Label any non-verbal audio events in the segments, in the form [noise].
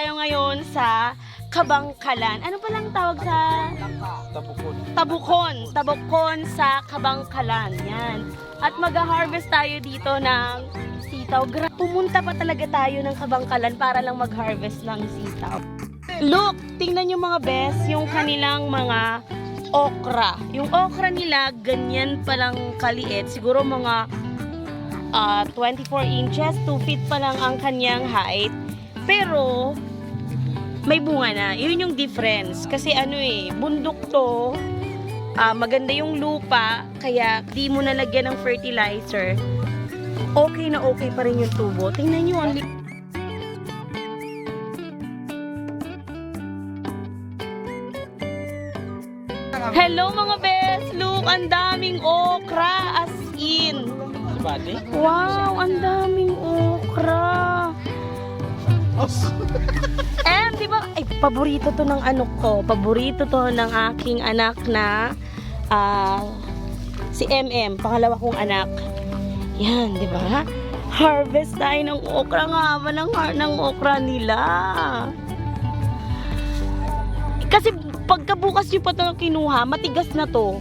tayo ngayon sa Kabangkalan. Ano palang tawag sa Tapukon. Tabukon? Tabukon sa Kabangkalan. Yan. At mag-harvest tayo dito ng sitaw. Pumunta pa talaga tayo ng Kabangkalan para lang mag-harvest ng sitaw. Look, tingnan nyo mga best, yung kanilang mga okra. Yung okra nila, ganyan palang kaliit. Siguro mga ah, 24 inches, 2 feet pa lang ang kanyang height. Pero, may bunga na. Yun yung difference. Kasi ano eh, bundok to, ah, maganda yung lupa, kaya di mo nalagyan ng fertilizer. Okay na okay pa rin yung tubo. Tingnan nyo, ang Hello mga best! Look, ang daming okra as in. Wow, ang daming okra. Em, di ba? Ay, paborito to ng ano ko. Paborito to ng aking anak na ah, si MM, pangalawa kong anak. Yan, di ba? Harvest tayo ng okra nga haba ng, ng okra nila. Kasi pagkabukas nyo pa ito kinuha, matigas na to.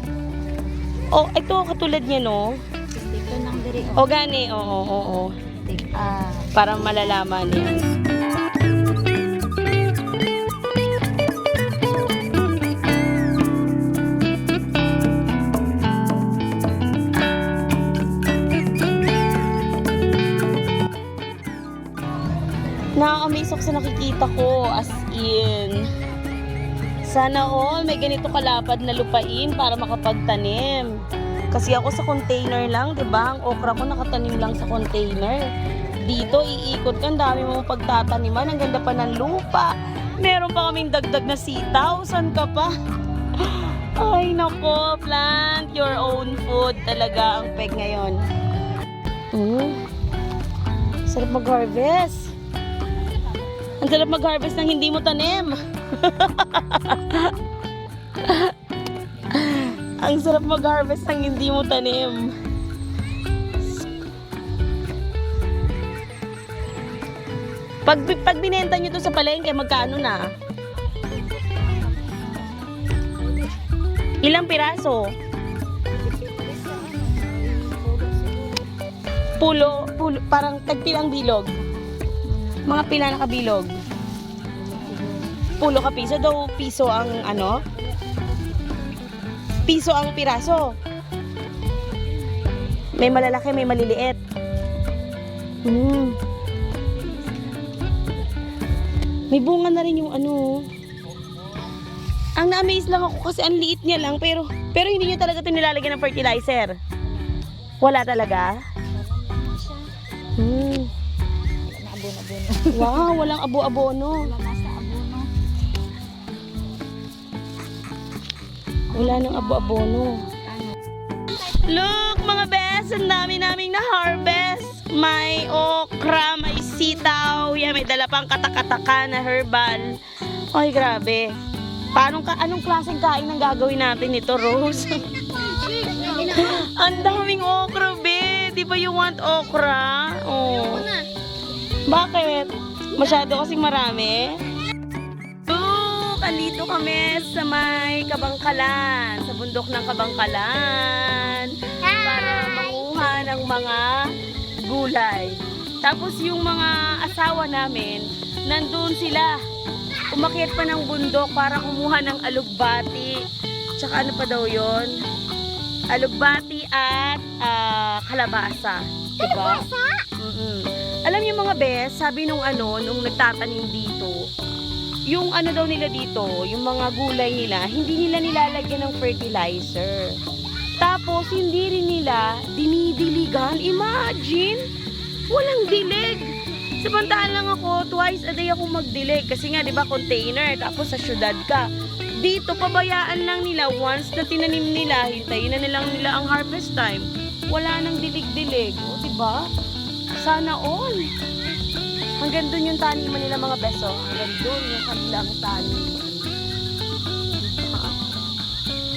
Oh, ito katulad niya, no? Dito nang diri O gani, oo, oo, oo. Ah, Para malalaman yan. Ako sa nakikita ko, as in. Sana all may ganito kalapad na lupain para makapagtanim. Kasi ako sa container lang, 'di ba? Ang okra ko nakatanim lang sa container. Dito iikot ka, ang dami mong pagtataniman, ang ganda pa ng lupa. Meron pa kaming dagdag na sitaw, saan ka pa? [gasps] Ay nako, plant your own food talaga ang peg ngayon. Mm. Sarap mag-harvest. Ang sarap mag-harvest ng hindi mo tanim. [laughs] Ang sarap mag-harvest ng hindi mo tanim. Pag, pag binenta nyo to sa palengke, magkano na? Ilang piraso? Pulo, pulo, parang tagpilang bilog. Mga pila na kabilog. Pulo ka piso, daw piso ang ano? Piso ang piraso. May malalaki, may maliliit. Hmm. May bunga na rin yung ano. Ang na-amaze lang ako kasi ang liit niya lang pero pero hindi niya talaga ito nilalagyan ng fertilizer. Wala talaga. Hmm. Wow, walang abo-abono. Wala nasa abono. Wala nang abo-abono. Look, mga best, ang dami naming na-harvest. May okra, may sitaw, yan, may dala pang katakataka na herbal. Ay, grabe. Paano ka, anong klaseng kain ang gagawin natin nito, Rose? [laughs] ang daming okra, be. Di ba you want okra? Oh. Bakit? Masyado kasi marami? Look, andito kami sa may Kabangkalan, sa bundok ng Kabangkalan. Para manguha ng mga gulay. Tapos yung mga asawa namin, nandun sila. Umakyat pa ng bundok para kumuha ng alugbati. Tsaka ano pa daw yon? Alugbati at ah, kalabasa. Diba? Mm-mm. Alam niyo mga bes, sabi nung ano, nung nagtatanim dito, yung ano daw nila dito, yung mga gulay nila, hindi nila nilalagyan ng fertilizer. Tapos, hindi rin nila dinidiligan. Imagine! Walang dilig! Samantahan lang ako, twice a day ako magdilig. Kasi nga, di ba, container. Tapos sa syudad ka. Dito, pabayaan lang nila. Once na tinanim nila, hintayin na nilang nila ang harvest time. Wala nang dilig-dilig. O, di ba? Sana all. Hanggang doon yung taniman nila mga beso. Hanggang doon yung kanilang taniman.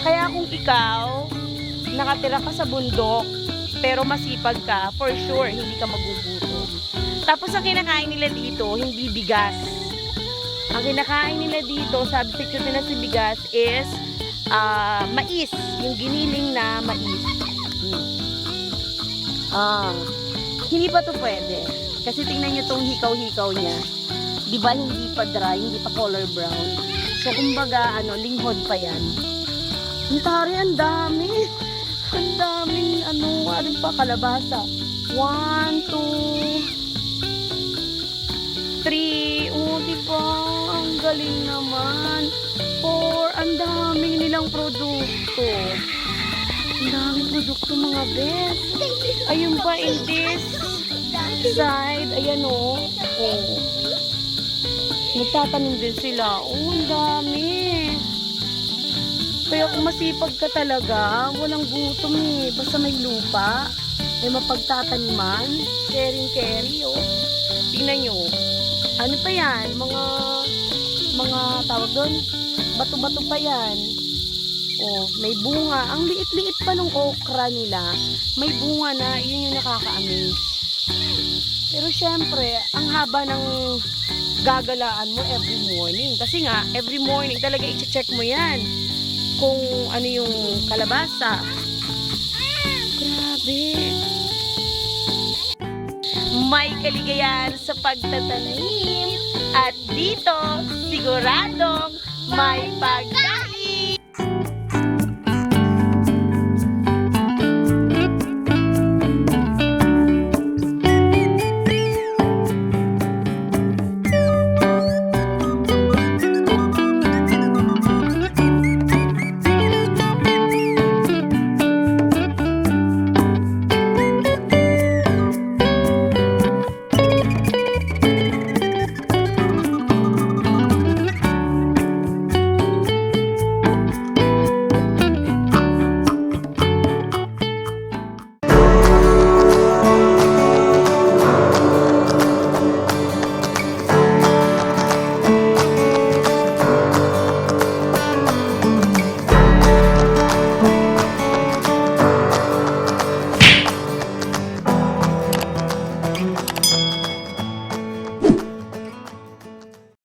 Kaya kung ikaw, nakatira ka sa bundok, pero masipag ka, for sure, hindi ka magugutom. Tapos ang kinakain nila dito, hindi bigas. Ang kinakain nila dito, substitute nila si bigas is ah, mais. Yung giniling na mais. Hmm. Ah, hindi pa to pwede. Kasi tingnan nyo tong hikaw-hikaw niya. Di ba hindi pa dry, hindi pa color brown. So kumbaga, ano, linghod pa yan. Ang tari, ang dami. Ang daming, ano, ano pa, kalabasa. One, two, three. Oh, di ba? Ang galing naman. Four, ang daming nilang produkto. Ang daming produkto, mga best. Ayun pa, in this side, ayan o. Oh. Nagtatanim din sila. Oh, ang dami. Kaya kung masipag ka talaga, walang gutom eh. Basta may lupa, may mapagtataniman, sharing carry, oh. Tingnan nyo. Ano pa yan? Mga, mga tawag doon? Bato-bato pa yan. Oh, may bunga. Ang liit-liit pa ng okra nila. May bunga na, yun yung nakaka-amaze. Pero syempre, ang haba ng gagalaan mo every morning. Kasi nga, every morning talaga i-check mo yan. Kung ano yung kalabasa. Grabe. May kaligayahan sa pagtatanim. At dito, siguradong may pagkain.